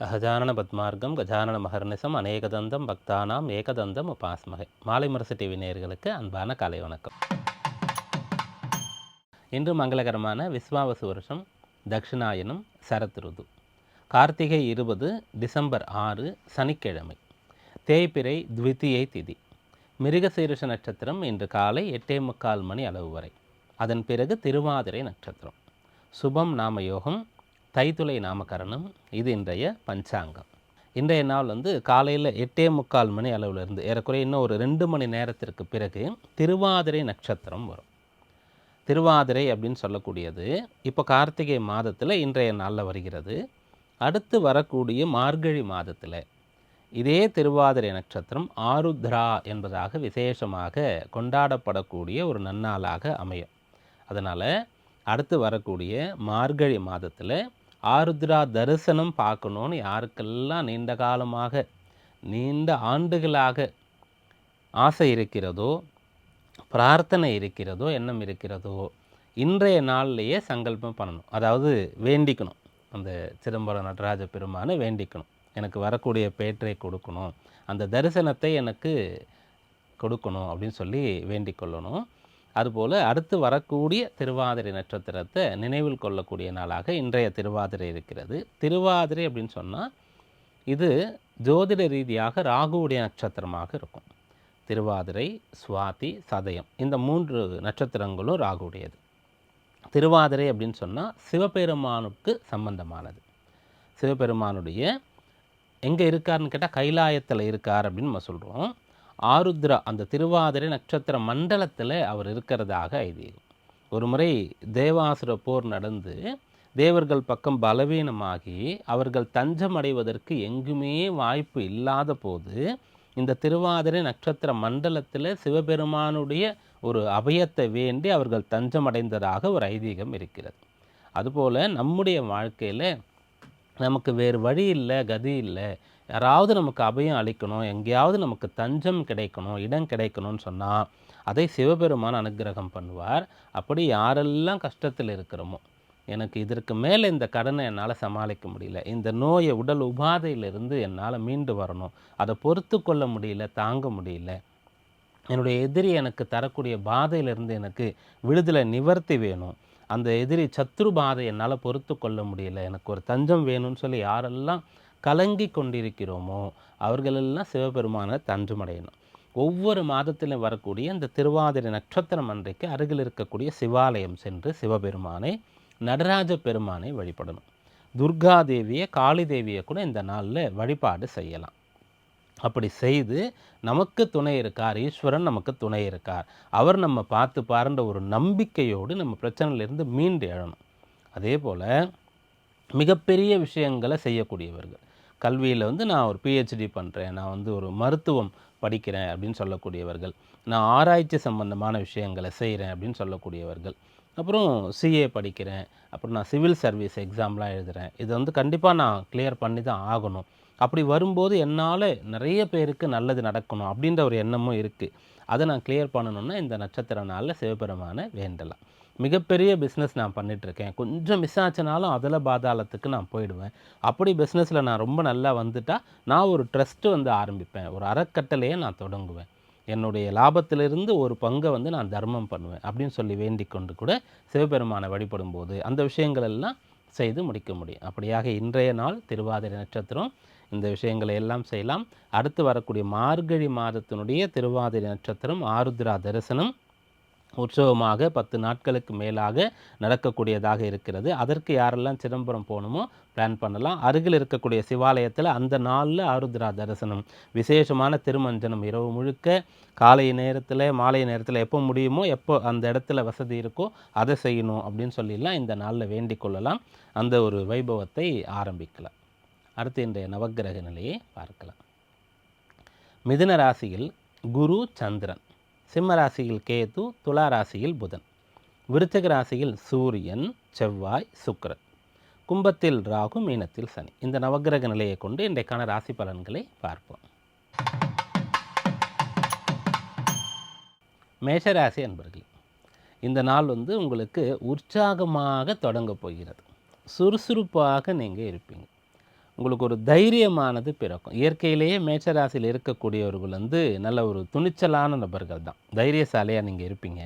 அகஜானன பத்மார்க்கம் கஜானன மகர்நிசம் அநேகதந்தம் பக்தானாம் ஏகதந்தம் உபாஸ்மகை. மாலை முரசு டிவி நேயர்களுக்கு அன்பான காலை வணக்கம். இன்று மங்களகரமான விஸ்வாவசு வருஷம் தக்ஷிணாயனம் சரத் ருது. கார்த்திகை இருபது டிசம்பர் ஆறு சனிக்கிழமை. தேய்பிறை த்விதியை திதி. மிருகசீருஷ நட்சத்திரம் இன்று காலை எட்டே முக்கால் மணி அளவு வரை. அதன் பிறகு திருவாதிரை நட்சத்திரம். சுபம் நாம யோகம் தைத்துளை நாமகரணம் இது இன்றைய பஞ்சாங்கம். இன்றைய நாள் வந்து காலையில் எட்டே முக்கால் மணி அளவிலிருந்து ஏறக்குறைய இன்னும் ஒரு ரெண்டு மணி நேரத்திற்கு பிறகு திருவாதிரை நட்சத்திரம் வரும். திருவாதிரை அப்படின்னு சொல்லக்கூடியது இப்போ கார்த்திகை மாதத்தில் இன்றைய நாளில் வருகிறது. அடுத்து வரக்கூடிய மார்கழி மாதத்தில் இதே திருவாதிரை நட்சத்திரம் ஆருத்ரா என்பதாக விசேஷமாக கொண்டாடப்படக்கூடிய ஒரு நன்னாளாக அமையும். அதனால் அடுத்து வரக்கூடிய மார்கழி மாதத்தில் ஆருத்ரா தரிசனம் பார்க்கணுன்னு யாருக்கெல்லாம் நீண்ட காலமாக நீண்ட ஆண்டுகளாக ஆசை இருக்கிறதோ பிரார்த்தனை இருக்கிறதோ எண்ணம் இருக்கிறதோ இன்றைய நாள்லேயே சங்கல்பம் பண்ணணும். அதாவது வேண்டிக்கணும். அந்த சிதம்பரம் நடராஜ பெருமானை வேண்டிக்கணும். எனக்கு வரக்கூடிய பேற்றை கொடுக்கணும். அந்த தரிசனத்தை எனக்கு கொடுக்கணும் அப்படின்னு சொல்லி வேண்டிக் கொள்ளணும். அதுபோல் அடுத்து வரக்கூடிய திருவாதிரை நட்சத்திரத்தை நினைவில் கொள்ளக்கூடிய நாளாக இன்றைய திருவாதிரை இருக்கிறது. திருவாதிரை அப்படின்னு சொன்னால் இது ஜோதிட ரீதியாக ராகுவுடைய நட்சத்திரமாக இருக்கும். திருவாதிரை சுவாதி சதயம் இந்த மூன்று நட்சத்திரங்களும் ராகுவுடையது. திருவாதிரை அப்படின்னு சொன்னால் சிவபெருமானுக்கு சம்பந்தமானது. சிவபெருமானுடைய எங்கே இருக்காருன்னு கேட்டால் கைலாயத்தில் இருக்கார் அப்படின்னு நம்ம சொல்கிறோம் ஆருத்ரா அந்த திருவாதிரை நட்சத்திர மண்டலத்தில் அவர் இருக்கிறதாக ஐதீகம். ஒரு முறை தேவாசுர போர் நடந்து தேவர்கள் பக்கம் பலவீனமாகி அவர்கள் தஞ்சம் அடைவதற்கு எங்குமே வாய்ப்பு இல்லாத போது இந்த திருவாதிரை நட்சத்திர மண்டலத்தில் சிவபெருமானுடைய ஒரு அபயத்தை வேண்டி அவர்கள் தஞ்சம் அடைந்ததாக ஒரு ஐதீகம் இருக்கிறது. அதுபோல் நம்முடைய வாழ்க்கையில் நமக்கு வேறு வழி இல்லை கதி இல்லை. யாராவது நமக்கு அபயம் அளிக்கணும் எங்கேயாவது நமக்கு தஞ்சம் கிடைக்கணும் இடம் கிடைக்கணும்னு சொன்னால் அதை சிவபெருமான் அனுக்கிரகம் பண்ணுவார். அப்படி யாரெல்லாம் கஷ்டத்தில் இருக்கிறோமோ எனக்கு இதற்கு மேலே இந்த கடனை என்னால் சமாளிக்க முடியல இந்த நோயை உடல் உபாதையிலிருந்து என்னால் மீண்டு வரணும் அதை பொறுத்து கொள்ள முடியல தாங்க முடியல என்னுடைய எதிரி எனக்கு தரக்கூடிய பாதையிலிருந்து எனக்கு விடுதலை நிவர்த்தி வேணும் அந்த எதிரி சத்ரு பாதை என்னால் பொறுத்து கொள்ள முடியல. எனக்கு ஒரு தஞ்சம் வேணும்னு சொல்லி யாரெல்லாம் கலங்கி கொண்டிருக்கிறோமோ அவர்களெல்லாம் சிவபெருமானை தஞ்சமடையணும். ஒவ்வொரு மாதத்திலும் வரக்கூடிய இந்த திருவாதிரை நட்சத்திரம் அன்றைக்கு அருகில் இருக்கக்கூடிய சிவாலயம் சென்று சிவபெருமானை நடராஜ பெருமானை வழிபடணும். துர்கா தேவியை காளி தேவியை கூட இந்த நாளில் வழிபாடு செய்யலாம். அப்படி செய்து நமக்கு துணை இருக்கார். ஈஸ்வரன் நமக்கு துணை இருக்கார். அவர் நம்ம பார்த்து பாருன்ற ஒரு நம்பிக்கையோடு நம்ம பிரச்சனையிலிருந்து மீண்டு எழணும். அதே போல் மிகப்பெரிய விஷயங்களை செய்யக்கூடியவர்கள். கல்வியில் வந்து நான் ஒரு பிஹெச்டி பண்ணுறேன் நான் வந்து ஒரு மருத்துவம் படிக்கிறேன் அப்படின்னு சொல்லக்கூடியவர்கள். நான் ஆராய்ச்சி சம்பந்தமான விஷயங்களை செய்கிறேன் அப்படின்னு சொல்லக்கூடியவர்கள். அப்புறம் சிஏ படிக்கிறேன். அப்புறம் நான் சிவில் சர்வீஸ் எக்ஸாம்லாம் எழுதுகிறேன் இது வந்து கண்டிப்பாக நான் கிளியர் பண்ணி தான் ஆகணும். அப்படி வரும்போது என்னால் நிறைய பேருக்கு நல்லது நடக்கணும் அப்படின்ற ஒரு எண்ணமும் இருக்குது அதை நான் கிளியர் பண்ணணும்னா இந்த நட்சத்திர நாளில் சிவபெருமானை வேண்டலாம். மிகப்பெரிய பிஸ்னஸ் நான் பண்ணிகிட்ருக்கேன் கொஞ்சம் மிஸ் ஆச்சுனாலும் அதில் பாதாளத்துக்கு நான் போயிடுவேன். அப்படி பிஸ்னஸில் நான் ரொம்ப நல்லா வந்துட்டால் நான் ஒரு ட்ரஸ்ட்டு வந்து ஆரம்பிப்பேன். ஒரு அறக்கட்டளையே நான் தொடங்குவேன். என்னுடைய லாபத்திலிருந்து ஒரு பங்கை வந்து நான் தர்மம் பண்ணுவேன் அப்படின்னு சொல்லி வேண்டிக் கொண்டு கூட சிவபெருமானை வழிபடும் போது அந்த விஷயங்கள் எல்லாம் செய்து முடிக்க முடியும். அப்படியாக இன்றைய நாள் திருவாதிரை நட்சத்திரம். இந்த விஷயங்களை எல்லாம் செய்யலாம். அடுத்து வரக்கூடிய மார்கழி மாதத்தினுடைய திருவாதிரை நட்சத்திரம் ஆருத்ரா தரிசனம். உற்சவமாக பத்து நாட்களுக்கு மேலாக நடக்கக்கூடியதாக இருக்கிறது. அதற்கு யாரெல்லாம் சிதம்பரம் போகணுமோ பிளான் பண்ணலாம். அருகில் இருக்கக்கூடிய சிவாலயத்தில் அந்த நாளில் ஆருத்ரா தரிசனம். விசேஷமான திருமஞ்சனம் இரவு முழுக்க காலை நேரத்தில் மாலை நேரத்தில் எப்போ முடியுமோ எப்போ அந்த இடத்துல வசதி இருக்கோ அதை செய்யணும் அப்படின்னு சொல்லிலாம் இந்த நாளில் வேண்டிக் கொள்ளலாம். அந்த ஒரு வைபவத்தை ஆரம்பிக்கலாம். அடுத்து இன்றைய நவக்கிரக நிலையை பார்க்கலாம். மிதுன ராசியில் குரு சந்திரன். சிம்ம ராசியில் கேது துலா ராசியில் புதன். விருச்சக ராசியில் சூரியன் செவ்வாய் சுக்கரன். கும்பத்தில் ராகு மீனத்தில் சனி. இந்த நவக்கிரக நிலையை கொண்டு இன்றைக்கான ராசி பலன்களை பார்ப்போம். மேஷராசி அன்பர்களே இந்த நாள் வந்து உங்களுக்கு உற்சாகமாக தொடங்க போகிறது. சுறுசுறுப்பாக நீங்கள் இருப்பீங்க. உங்களுக்கு ஒரு தைரியமானது பிறக்கும். இயற்கையிலேயே மேச்சராசியில் இருக்கக்கூடியவர்கள் வந்து நல்ல ஒரு துணிச்சலான நபர்கள் தான். தைரியசாலியாக நீங்கள் இருப்பீங்க.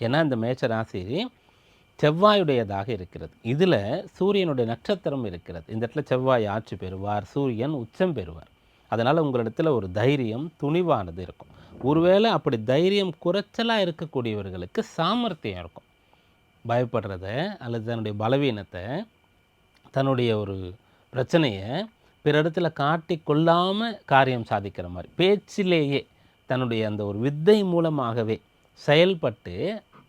ஏன்னா இந்த மேச்சராசி செவ்வாயுடையதாக இருக்கிறது. இதில் சூரியனுடைய நட்சத்திரம் இருக்கிறது. இந்த இடத்துல செவ்வாய் ஆட்சி பெறுவார் சூரியன் உச்சம் பெறுவார். அதனால் உங்களிடத்தில் ஒரு தைரியம் துணிவானது இருக்கும். ஒருவேளை அப்படி தைரியம் குறைச்சலாக இருக்கக்கூடியவர்களுக்கு சாமர்த்தியம் இருக்கும். பயப்படுறத அல்லது தன்னுடைய பலவீனத்தை தன்னுடைய ஒரு பிரச்சனையை பிற இடத்துல காட்டி கொள்ளாமல் காரியம் சாதிக்கிற மாதிரி. பேச்சிலேயே தன்னுடைய அந்த ஒரு வித்தை மூலமாகவே செயல்பட்டு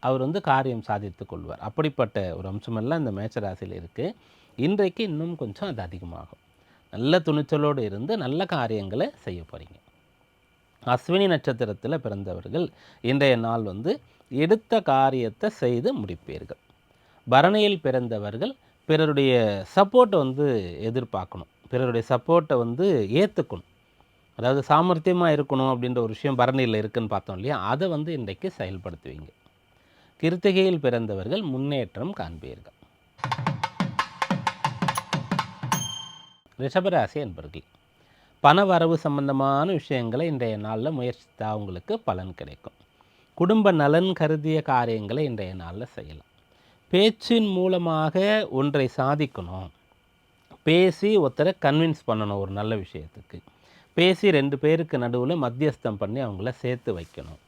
அவர் வந்து காரியம் சாதித்து கொள்வார். அப்படிப்பட்ட ஒரு அம்சமெல்லாம் இந்த மேச்சராசியில் இருக்குது இன்றைக்கு இன்னும் கொஞ்சம் அது அதிகமாகும். நல்ல துணிச்சலோடு இருந்து நல்ல காரியங்களை செய்ய போகிறீங்க அஸ்வினி நட்சத்திரத்தில் பிறந்தவர்கள் இன்றைய நாள் வந்து எடுத்த காரியத்தை செய்து முடிப்பீர்கள். பரணியில் பிறந்தவர்கள் பிறருடைய சப்போர்ட்டை வந்து எதிர்பார்க்கணும். பிறருடைய சப்போர்ட்டை வந்து ஏற்றுக்கணும் அதாவது சாமர்த்தியமாக இருக்கணும் அப்படின்ற ஒரு விஷயம் பரணியில் இருக்குன்னு பார்த்தோம் இல்லையா? அதை வந்து இன்றைக்கு செயல்படுத்துவீங்க. கிருத்திகையில் பிறந்தவர்கள் முன்னேற்றம் காண்பீர்கள். ரிஷபராசி என்பர்கள் பண வரவு சம்பந்தமான விஷயங்களை இன்றைய நாளில் முயற்சித்தா உங்களுக்கு பலன் கிடைக்கும். குடும்ப நலன் கருதிய காரியங்களை இன்றைய நாளில் செய்யலாம். பேச்சின் மூலமாக ஒன்றை சாதிக்கணும். பேசி ஒருத்தரை கன்வின்ஸ் பண்ணணும் ஒரு நல்ல விஷயத்துக்கு. பேசி ரெண்டு பேருக்கு நடுவில் மத்தியஸ்தம் பண்ணி அவங்கள சேர்த்து வைக்கணும்.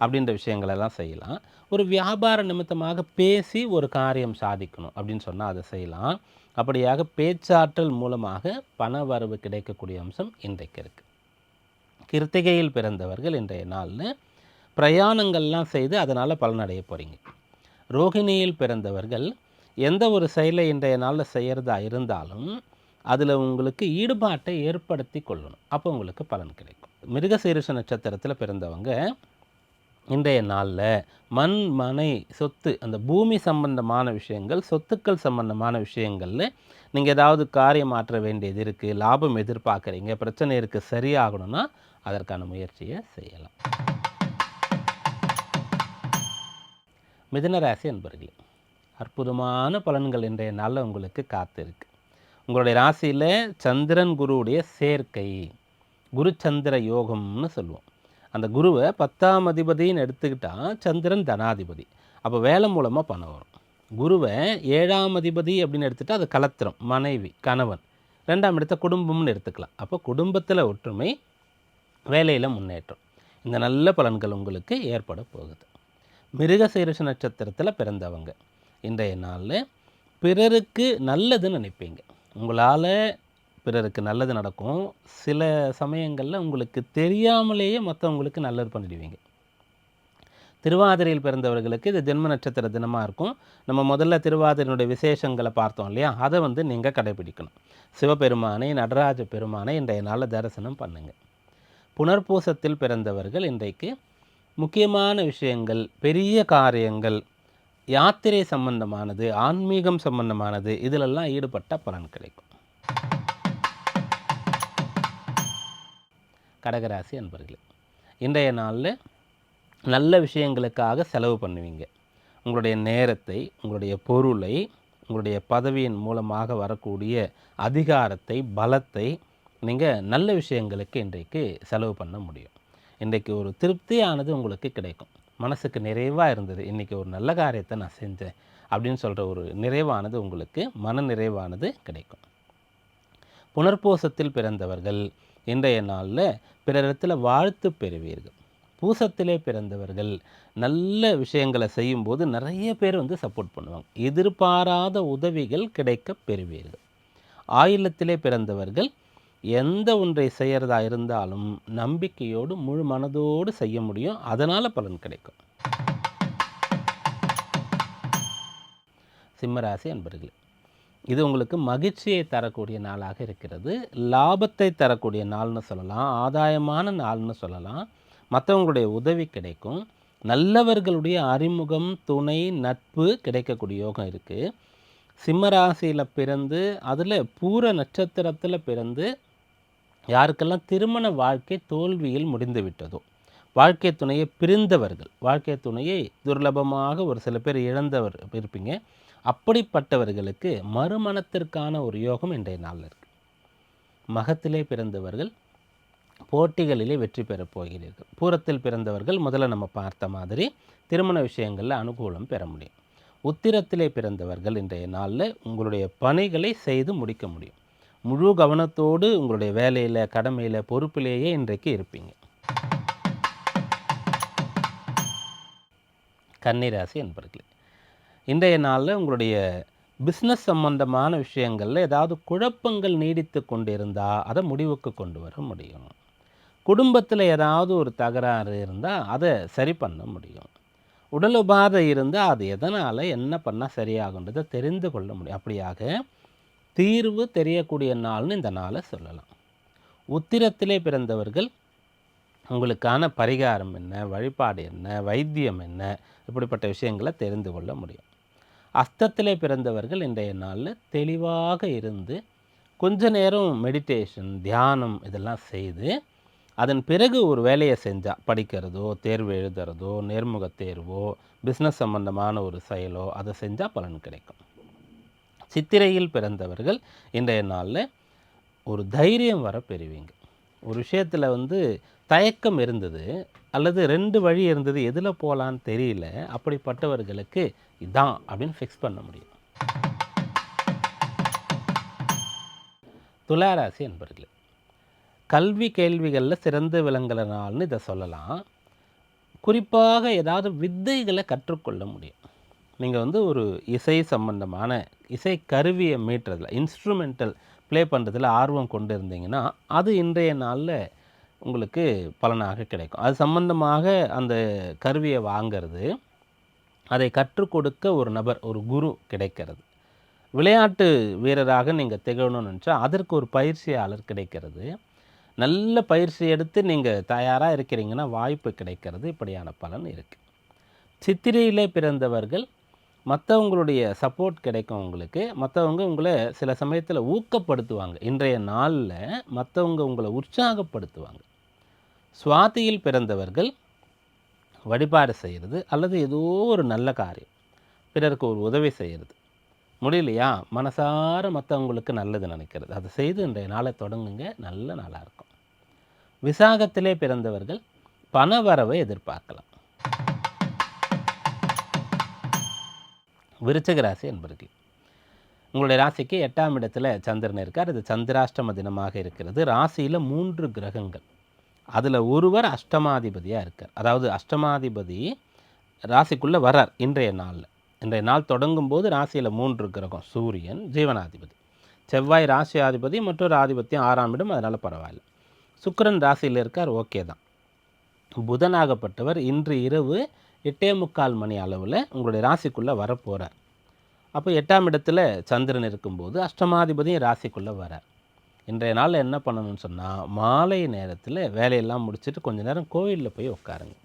அப்படின்ற விஷயங்களெல்லாம் செய்யலாம். ஒரு வியாபார நிமித்தமாக பேசி ஒரு காரியம் சாதிக்கணும் அப்படின்னு சொன்னால் அதை செய்யலாம். அப்படியாக பேச்சாற்றல் மூலமாக பண வரவு கிடைக்கக்கூடிய அம்சம் இன்றைக்கு இருக்குது கிருத்திகையில் பிறந்தவர்கள் இன்றைய நாளில் பிரயாணங்கள்லாம் செய்து அதனால் பலனடைய போகிறீங்க ரோகிணியில் பிறந்தவர்கள் எந்த ஒரு செயலை இன்றைய நாளில் செய்கிறதா இருந்தாலும் அதில் உங்களுக்கு ஈடுபாட்டை ஏற்படுத்தி கொள்ளணும். அப்போ உங்களுக்கு பலன் கிடைக்கும். மிருகசீரிஷ நட்சத்திரத்தில் பிறந்தவங்க இன்றைய நாளில் மண் மனை சொத்து அந்த பூமி சம்பந்தமான விஷயங்கள் சொத்துக்கள் சம்பந்தமான விஷயங்களில் நீங்கள் ஏதாவது காரியம் மாற்ற வேண்டியது இருக்குது லாபம் எதிர்பார்க்குறீங்க பிரச்சனை இருக்குது சரியாகணும்னா அதற்கான முயற்சியை செய்யலாம். மிதுனராசி அன்பர்களே அற்புதமான பலன்கள் இன்றைய நாளில் உங்களுக்கு காத்திருக்கு. உங்களுடைய ராசியில் சந்திரன் குருவுடைய சேர்க்கை குரு சந்திர யோகம்னு சொல்லுவோம். அந்த குருவை பத்தாம் அதிபதின்னு எடுத்துக்கிட்டால் சந்திரன் தனாதிபதி. அப்போ வேலை மூலமாக பணம் வரும். குருவை ஏழாம் அதிபதி அப்படின்னு எடுத்துகிட்டா அது கலத்திரம் மனைவி கணவன். ரெண்டாம் இடத்த குடும்பம்னு எடுத்துக்கலாம். அப்போ குடும்பத்தில் ஒற்றுமை வேலையில் முன்னேற்றம். இந்த நல்ல பலன்கள் உங்களுக்கு ஏற்பட போகுது. மிருகசீரஷ நட்சத்திரத்தில் பிறந்தவங்க. இன்றைய நாளில் பிறருக்கு நல்லதுன்னு நினைப்பீங்க. உங்களால் பிறருக்கு நல்லது நடக்கும். சில சமயங்களில் உங்களுக்கு தெரியாமலேயே மற்றவங்களுக்கு நல்லது பண்ணிடுவீங்க. திருவாதிரையில் பிறந்தவர்களுக்கு இது ஜென்ம நட்சத்திர தினமாக இருக்கும். நம்ம முதல்ல திருவாதிரையினுடைய விசேஷங்களை பார்த்தோம் இல்லையா? அதை வந்து நீங்கள் கடைபிடிக்கணும். சிவபெருமானை நடராஜ பெருமானை இன்றைய நாளில் தரிசனம் பண்ணுங்கள் புனர்பூசத்தில் பிறந்தவர்கள் இன்றைக்கு முக்கியமான விஷயங்கள் பெரிய காரியங்கள் யாத்திரை சம்பந்தமானது ஆன்மீகம் சம்பந்தமானது இதிலெல்லாம் ஈடுபட்ட பலன் கிடைக்கும். கடகராசி அன்பர்களே இன்றைய நாளில் நல்ல விஷயங்களுக்காக செலவு பண்ணுவீங்க. உங்களுடைய நேரத்தை உங்களுடைய பொருளை உங்களுடைய பதவியின் மூலமாக வரக்கூடிய அதிகாரத்தை பலத்தை நீங்கள் நல்ல விஷயங்களுக்கு இன்றைக்கு செலவு பண்ண முடியும். இன்றைக்கு ஒரு திருப்தியானது உங்களுக்கு கிடைக்கும். மனசுக்கு நிறைவாக இருந்தது. இன்றைக்கி ஒரு நல்ல காரியத்தை நான் செஞ்சேன் அப்படின்னு சொல்கிற ஒரு நிறைவானது உங்களுக்கு மன நிறைவானது கிடைக்கும். புனர்பூசத்தில் பிறந்தவர்கள் இன்றைய நாளில் பிறரிடத்தில் வாழ்த்து பெறுவீர்கள். பூசத்திலே பிறந்தவர்கள் நல்ல விஷயங்களை செய்யும்போது நிறைய பேர் வந்து சப்போர்ட் பண்ணுவாங்க. எதிர்பாராத உதவிகள் கிடைக்க பெறுவீர்கள். ஆயிலத்திலே பிறந்தவர்கள் எந்த ஒன்றை செய்கிறதா இருந்தாலும் நம்பிக்கையோடு முழு மனதோடு செய்ய முடியும். அதனால் பலன் கிடைக்கும். சிம்மராசி அன்பர்களே இது உங்களுக்கு மகிழ்ச்சியை தரக்கூடிய நாளாக இருக்கிறது. லாபத்தை தரக்கூடிய நாள்னு சொல்லலாம் ஆதாயமான நாள்னு சொல்லலாம். மற்றவங்களுடைய உதவி கிடைக்கும். நல்லவர்களுடைய அறிமுகம் துணை நட்பு கிடைக்கக்கூடிய யோகம் இருக்குது சிம்மராசியில் பிறந்து அதில் பூர நட்சத்திரத்தில் பிறந்து யாருக்கெல்லாம் திருமண வாழ்க்கை தோல்வியில் முடிந்து விட்டதோ வாழ்க்கை துணையை பிரிந்தவர்கள் வாழ்க்கை துணையை துர்லபமாக ஒரு சில பேர் இழந்தவர் இருப்பீங்க. அப்படிப்பட்டவர்களுக்கு மறுமணத்திற்கான ஒரு யோகம் இன்றைய நாளில் இருக்குது மகத்திலே பிறந்தவர்கள் போட்டிகளிலே வெற்றி பெறப் போகிறீர்கள். பூரத்தில் பிறந்தவர்கள் முதல்ல நம்ம பார்த்த மாதிரி திருமண விஷயங்களில் அனுகூலம் பெற முடியும். உத்திரத்திலே பிறந்தவர்கள் இன்றைய நாளில் உங்களுடைய பணிகளை செய்து முடிக்க முடியும். முழு கவனத்தோடு உங்களுடைய வேலையில் கடமையில் பொறுப்பிலேயே இன்றைக்கு இருப்பீங்க. கன்னிராசி என்பர்களே இன்றைய நாளில் உங்களுடைய பிஸ்னஸ் சம்பந்தமான விஷயங்களில் ஏதாவது குழப்பங்கள் நீடித்து கொண்டிருந்தால் அதை முடிவுக்கு கொண்டு வர முடியும். குடும்பத்தில் ஏதாவது ஒரு தகராறு இருந்தால் அதை சரி பண்ண முடியும். உடல் உபாதை இருந்தால் அது எதனால் என்ன பண்ணால் சரியாகுன்றதை தெரிந்து கொள்ள முடியும். அப்படியாக தீர்வு தெரியக்கூடிய நாள்னு இந்த நாளை சொல்லலாம். உத்திரத்திலே பிறந்தவர்கள் உங்களுக்கான பரிகாரம் என்ன வழிபாடு என்ன வைத்தியம் என்ன இப்படிப்பட்ட விஷயங்களை தெரிந்து கொள்ள முடியும். அஸ்தத்திலே பிறந்தவர்கள் இன்றைய நாளில் தெளிவாக இருந்து கொஞ்ச நேரம் மெடிடேஷன் தியானம் இதெல்லாம் செய்து அதன் பிறகு ஒரு வேலையை செஞ்சால் படிக்கிறதோ தேர்வு எழுதுறதோ நேர்முக தேர்வோ பிஸ்னஸ் சம்பந்தமான ஒரு செயலோ அதை செஞ்சால் பலன் கிடைக்கும். சித்திரையில் பிறந்தவர்கள் இன்றைய நாளில் ஒரு தைரியம் வர பெறுவீங்க. ஒரு விஷயத்தில் வந்து தயக்கம் இருந்தது அல்லது ரெண்டு வழி இருந்தது எதில் போகலான்னு தெரியல அப்படிப்பட்டவர்களுக்கு இதான் அப்படின்னு ஃபிக்ஸ் பண்ண முடியும். துளாராசி என்பர்களே கல்வி கேள்விகளில் சிறந்து விளங்குற நாள்னு இதை சொல்லலாம். குறிப்பாக ஏதாவது வித்தைகளை கற்றுக்கொள்ள முடியும். நீங்கள் வந்து ஒரு இசை சம்பந்தமான இசை கருவியை மீட்டுறதில் இன்ஸ்ட்ருமெண்டல் ப்ளே பண்ணுறதுல ஆர்வம் கொண்டு இருந்தீங்கன்னா அது இன்றைய நாளில் உங்களுக்கு பலனாக கிடைக்கும். அது சம்பந்தமாக அந்த கருவியை வாங்கிறது அதை கற்றுக் கொடுக்க ஒரு நபர் ஒரு குரு கிடைக்கிறது. விளையாட்டு வீரராக நீங்கள் திகழணும்னு நினச்சா அதற்கு ஒரு பயிற்சியாளர் கிடைக்கிறது. நல்ல பயிற்சி எடுத்து நீங்கள் தயாராக இருக்கிறீங்கன்னா வாய்ப்பு கிடைக்கிறது. இப்படியான பலன் இருக்குது சித்திரையிலே பிறந்தவர்கள் மற்றவங்களுடைய சப்போர்ட் கிடைக்கும் உங்களுக்கு. மற்றவங்க உங்களை சில சமயத்தில் ஊக்கப்படுத்துவாங்க. இன்றைய நாளில் மற்றவங்க உங்களை உற்சாகப்படுத்துவாங்க. சுவாதியில் பிறந்தவர்கள் வழிபாடு செய்கிறது அல்லது ஏதோ ஒரு நல்ல காரியம். பிறருக்கு ஒரு உதவி செய்கிறது முடியலையா? மனசார மற்றவங்களுக்கு நல்லது நினைக்கிறது. அதை செய்து இன்றைய நாளை தொடங்குங்க. நல்ல நாளாக இருக்கும். விசாகத்திலே பிறந்தவர்கள் பண வரவை எதிர்பார்க்கலாம். விருச்சக ராசி என்பருக்கு உங்களுடைய ராசிக்கு எட்டாம் இடத்துல சந்திரன் இருக்கார். இது சந்திராஷ்டம தினமாக இருக்கிறது. ராசியில் மூன்று கிரகங்கள். அதில் ஒருவர் அஷ்டமாதிபதியாக இருக்கார். அதாவது அஷ்டமாதிபதி ராசிக்குள்ளே வரார் இன்றைய நாளில். இன்றைய நாள் தொடங்கும் போது ராசியில் மூன்று கிரகம். சூரியன் ஜீவனாதிபதி. செவ்வாய் ராசி ஆதிபதி மற்றொரு ஆதிபத்தியம் ஆறாம் இடம். அதனால் பரவாயில்ல. சுக்கரன் ராசியில் இருக்கார். ஓகே தான். புதனாகப்பட்டவர் இன்று இரவு எட்டே முக்கால் மணி அளவில் உங்களுடைய ராசிக்குள்ளே வரப்போகிறார் அப்போ எட்டாம் இடத்துல சந்திரன் இருக்கும்போது அஷ்டமாதிபதியும் ராசிக்குள்ளே வரார். இன்றைய நாளில் என்ன பண்ணணும்னு சொன்னால் மாலை நேரத்தில் வேலையெல்லாம் முடிச்சுட்டு கொஞ்ச நேரம் கோவிலில் போய் உட்காருங்க.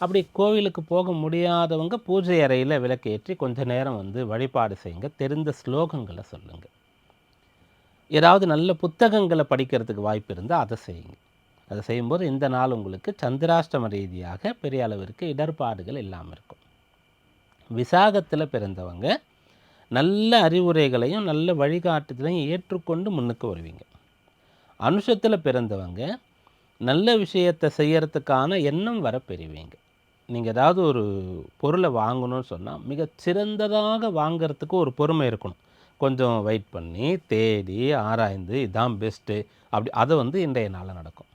அப்படி கோவிலுக்கு போக முடியாதவங்க பூஜை அறையில் விளக்கு ஏற்றி கொஞ்ச நேரம் வந்து வழிபாடு செய்யுங்க. தெரிந்த ஸ்லோகங்களை சொல்லுங்கள் ஏதாவது நல்ல புத்தகங்களை படிக்கிறதுக்கு வாய்ப்பு இருந்தால் அதை செய்யுங்க. அதை செய்யும்போது இந்த நாள் உங்களுக்கு சந்திராஷ்டம ரீதியாக பெரிய அளவிற்கு இடர்பாடுகள் இல்லாமல் இருக்கும். விசாகத்தில் பிறந்தவங்க நல்ல அறிவுரைகளையும் நல்ல வழிகாட்டுதலையும் ஏற்றுக்கொண்டு முன்னுக்கு வருவீங்க. அனுஷத்தில் பிறந்தவங்க நல்ல விஷயத்தை செய்யறதுக்கான எண்ணம் வர பெறுவீங்க. நீங்கள் ஏதாவது ஒரு பொருளை வாங்கணும்னு சொன்னால் மிக சிறந்ததாக வாங்கிறதுக்கு ஒரு பொறுமை இருக்கணும். கொஞ்சம் வெயிட் பண்ணி தேடி ஆராய்ந்து இதான் பெஸ்ட்டு அப்படி அதை வந்து இன்றைய நாளில் நடக்கும்.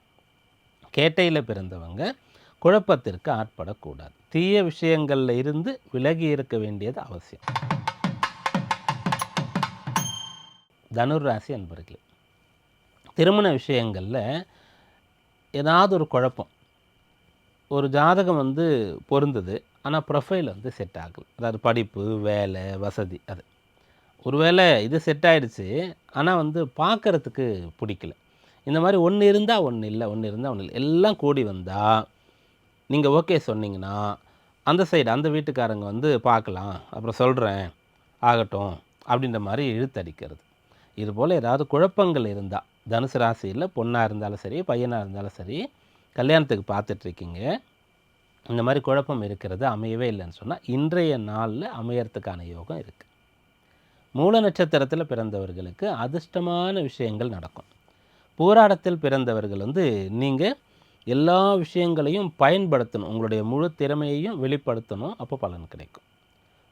கேட்டையில் பிறந்தவங்க குழப்பத்திற்கு ஆட்படக்கூடாது. தீய விஷயங்களில் இருந்து விலகி இருக்க வேண்டியது அவசியம். தனுர் ராசி அன்பர்களே திருமண விஷயங்களில் ஏதாவது ஒரு குழப்பம். ஒரு ஜாதகம் வந்து பொருந்தது ஆனால் ப்ரொஃபைல் வந்து செட் ஆகல. அதாவது படிப்பு வேலை வசதி அது. ஒருவேளை இது செட் ஆயிடுச்சு ஆனால் வந்து பார்க்குறதுக்கு பிடிக்கல. இந்த மாதிரி ஒன்று இருந்தால் ஒன்று இல்லை ஒன்று இருந்தால் ஒன்று இல்லை. எல்லாம் கூடி வந்தால் நீங்கள் ஓகே சொன்னீங்கன்னா அந்த சைடு அந்த வீட்டுக்காரங்க வந்து பார்க்கலாம். அப்புறம் சொல்கிறேன் ஆகட்டும் அப்படின்ற மாதிரி இழுத்தடிக்கிறது. இது போல் ஏதாவது குழப்பங்கள் இருந்தால் தனுசு ராசியில் பொண்ணாக இருந்தாலும் சரி பையனாக இருந்தாலும் சரி கல்யாணத்துக்கு பார்த்துட்ருக்கீங்க இந்த மாதிரி குழப்பம் இருக்கிறது அமையவே இல்லைன்னு சொன்னால் இன்றைய நாளில் அமையறதுக்கான யோகம் இருக்குது மூல நட்சத்திரத்தில் பிறந்தவர்களுக்கு அதிர்ஷ்டமான விஷயங்கள் நடக்கும். போராடத்தில் பிறந்தவர்கள் வந்து நீங்கள் எல்லா விஷயங்களையும் பயன்படுத்தணும். உங்களுடைய முழு திறமையையும் வெளிப்படுத்தணும். அப்போ பலன் கிடைக்கும்.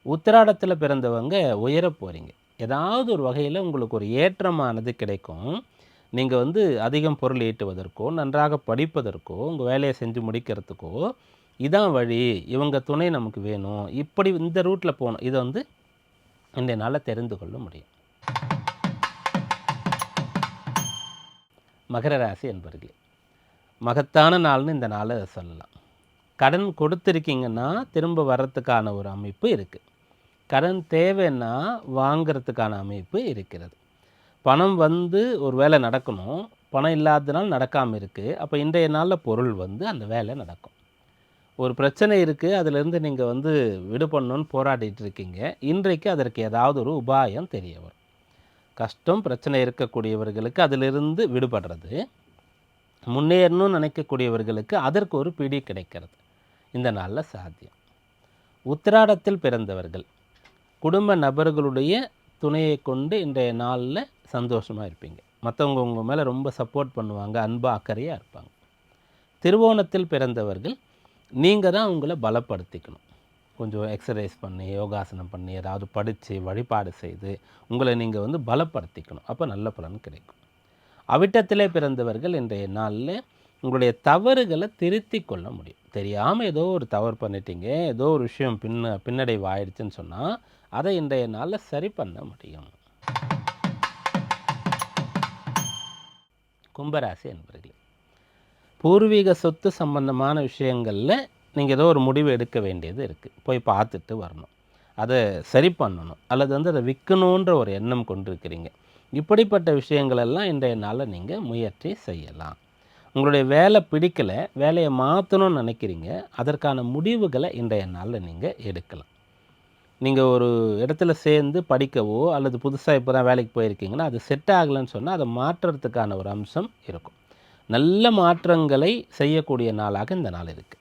உத்திராடத்தில் பிறந்தவங்க உயர போகிறீங்க ஏதாவது ஒரு வகையில் உங்களுக்கு ஒரு ஏற்றமானது கிடைக்கும். நீங்கள் வந்து அதிகம் பொருள் ஈட்டுவதற்கோ நன்றாக படிப்பதற்கோ உங்கள் வேலையை செஞ்சு முடிக்கிறதுக்கோ இதான் வழி. இவங்க துணை நமக்கு வேணும். இப்படி இந்த ரூட்டில் போகணும். இதை வந்து இன்றைய நாளில் தெரிந்து கொள்ள முடியும். மகர ராசி என்பர்களே மகத்தான நாள்னு இந்த நாளை சொல்லலாம். கடன் கொடுத்துருக்கீங்கன்னா திரும்ப வர்றதுக்கான ஒரு அமைப்பு இருக்குது கடன் தேவைன்னா வாங்கிறதுக்கான அமைப்பு இருக்கிறது. பணம் வந்து ஒரு வேலை நடக்கணும் பணம் இல்லாததுனால நடக்காமல் இருக்குது அப்போ இன்றைய நாளில் பொருள் வந்து அந்த வேலை நடக்கும். ஒரு பிரச்சனை இருக்குது அதிலேருந்து நீங்கள் வந்து விடுபடணும்னு போராடிட்டு இருக்கீங்க. இன்றைக்கு அதற்கு ஏதாவது ஒரு உபாயம் தெரிய வரும். கஷ்டம் பிரச்சனை இருக்கக்கூடியவர்களுக்கு அதிலிருந்து விடுபடுறது. முன்னேறணும்னு நினைக்கக்கூடியவர்களுக்கு அதற்கு ஒரு பிடி கிடைக்கிறது. இந்த நாளில் சாத்தியம். உத்திராடத்தில் பிறந்தவர்கள் குடும்ப நபர்களுடைய துணையை கொண்டு இன்றைய நாளில் சந்தோஷமாக இருப்பீங்க. மற்றவங்க உங்கள் மேலே ரொம்ப சப்போர்ட் பண்ணுவாங்க அன்பாக அக்கறையாக இருப்பாங்க. திருவோணத்தில் பிறந்தவர்கள் நீங்கள் தான் உங்களை பலப்படுத்திக்கணும். கொஞ்சம் எக்ஸசைஸ் பண்ணி யோகாசனம் பண்ணி ஏதாவது படித்து வழிபாடு செய்து உங்களை நீங்கள் வந்து பலப்படுத்திக்கணும். அப்போ நல்ல பலன் கிடைக்கும். அவிட்டத்திலே பிறந்தவர்கள் இன்றைய நாளில் உங்களுடைய தவறுகளை திருத்தி கொள்ள முடியும். தெரியாமல் ஏதோ ஒரு தவறு பண்ணிட்டீங்க ஏதோ ஒரு விஷயம் பின்ன பின்னடைவு ஆயிடுச்சுன்னு சொன்னால் அதை இன்றைய நாளில் சரி பண்ண முடியும். கும்பராசி என்பர்களே பூர்வீக சொத்து சம்பந்தமான விஷயங்களில் நீங்கள் ஏதோ ஒரு முடிவு எடுக்க வேண்டியது இருக்குது போய் பார்த்துட்டு வரணும். அதை சரி பண்ணணும். அல்லது வந்து அதை விற்கணுன்ற ஒரு எண்ணம் கொண்டிருக்கிறீங்க. இப்படிப்பட்ட விஷயங்களெல்லாம் இன்றைய நாளில் நீங்கள் முயற்சி செய்யலாம். உங்களுடைய வேலை பிடிக்கலை வேலையை மாற்றணும்னு நினைக்கிறீங்க. அதற்கான முடிவுகளை இன்றைய நாளில் நீங்கள் எடுக்கலாம். நீங்கள் ஒரு இடத்துல சேர்ந்து படிக்கவோ அல்லது புதுசாக இப்போ தான் வேலைக்கு போயிருக்கீங்கன்னா அது செட் ஆகலைன்னு சொன்னால் அதை மாற்றுறதுக்கான ஒரு அம்சம் இருக்கும். நல்ல மாற்றங்களை செய்யக்கூடிய நாளாக இந்த நாள் இருக்குது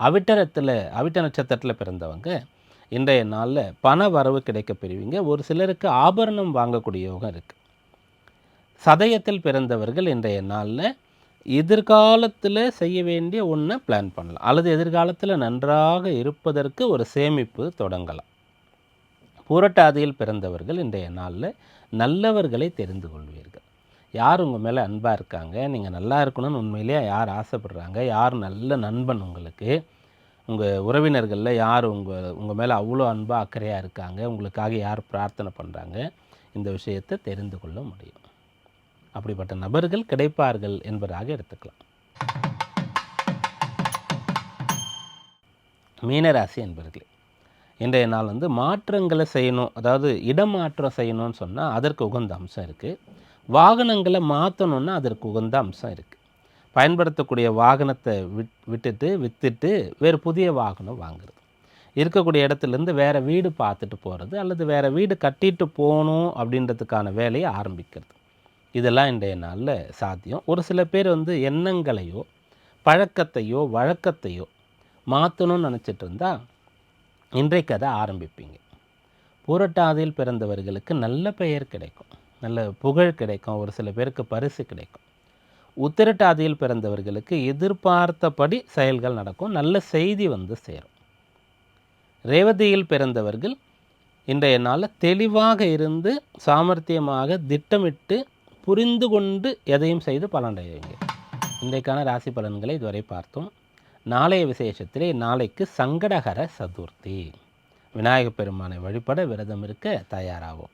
அவிட்டரத்தில் அவிட்ட நட்சத்திரத்தில் பிறந்தவங்க இன்றைய நாளில் பண வரவு கிடைக்க பெறுவீங்க. ஒரு சிலருக்கு ஆபரணம் வாங்கக்கூடிய யோகம் இருக்குது சதயத்தில் பிறந்தவர்கள் இன்றைய நாளில் எதிர்காலத்தில் செய்ய வேண்டிய ஒன்றை பிளான் பண்ணலாம். அல்லது எதிர்காலத்தில் நன்றாக இருப்பதற்கு ஒரு சேமிப்பு தொடங்கலாம். பூரட்டாதியில் பிறந்தவர்கள் இன்றைய நாளில் நல்லவர்களை தெரிந்து கொள்வீர்கள். யார் உங்கள் மேலே அன்பாக இருக்காங்க? நீங்கள் நல்லா இருக்கணும்னு உண்மையிலேயே யார் ஆசைப்படுறாங்க? யார் நல்ல நண்பன் உங்களுக்கு? உங்கள் உறவினர்களில் யார் உங்கள் உங்கள் மேலே அவ்வளோ அன்பாக அக்கறையாக இருக்காங்க? உங்களுக்காக யார் பிரார்த்தனை பண்ணுறாங்க இந்த விஷயத்தை தெரிந்து கொள்ள முடியும். அப்படிப்பட்ட நபர்கள் கிடைப்பார்கள் என்பதாக எடுத்துக்கலாம். மீனராசி என்பர்களே இன்றைய நாள் வந்து மாற்றங்களை செய்யணும் அதாவது இடமாற்றம் செய்யணும்னு சொன்னால் அதற்கு உகந்த அம்சம் இருக்குது வாகனங்களை மாற்றணுன்னா அதற்கு உகந்த அம்சம் இருக்குது பயன்படுத்தக்கூடிய வாகனத்தை விட் விட்டுட்டு விற்றுட்டு வேறு புதிய வாகனம் வாங்குறது. இருக்கக்கூடிய இடத்துலேருந்து வேறு வீடு பார்த்துட்டு போகிறது அல்லது வேறு வீடு கட்டிட்டு போகணும் அப்படின்றதுக்கான வேலையை ஆரம்பிக்கிறது. இதெல்லாம் இன்றைய நாளில் சாத்தியம். ஒரு சில பேர் வந்து எண்ணங்களையோ பழக்கத்தையோ வழக்கத்தையோ மாற்றணும்னு நினச்சிட்டு இருந்தால் இன்றைக்கு அதை ஆரம்பிப்பீங்க. பூரட்டாதியில் பிறந்தவர்களுக்கு நல்ல பெயர் கிடைக்கும். நல்ல புகழ் கிடைக்கும் ஒரு சில பேருக்கு பரிசு கிடைக்கும். உத்திரட்டாதியில் பிறந்தவர்களுக்கு எதிர்பார்த்தபடி செயல்கள் நடக்கும் நல்ல செய்தி வந்து சேரும். ரேவதியில் பிறந்தவர்கள் இன்றைய நாளில் தெளிவாக இருந்து சாமர்த்தியமாக திட்டமிட்டு புரிந்து கொண்டு எதையும் செய்து பலனடைவீங்க இன்றைக்கான ராசி பலன்களை இதுவரை பார்த்தோம். நாளைய விசேஷத்திலே நாளைக்கு சங்கடகர சதுர்த்தி. விநாயகப் பெருமானை வழிபட விரதம் இருக்க தயாராகும்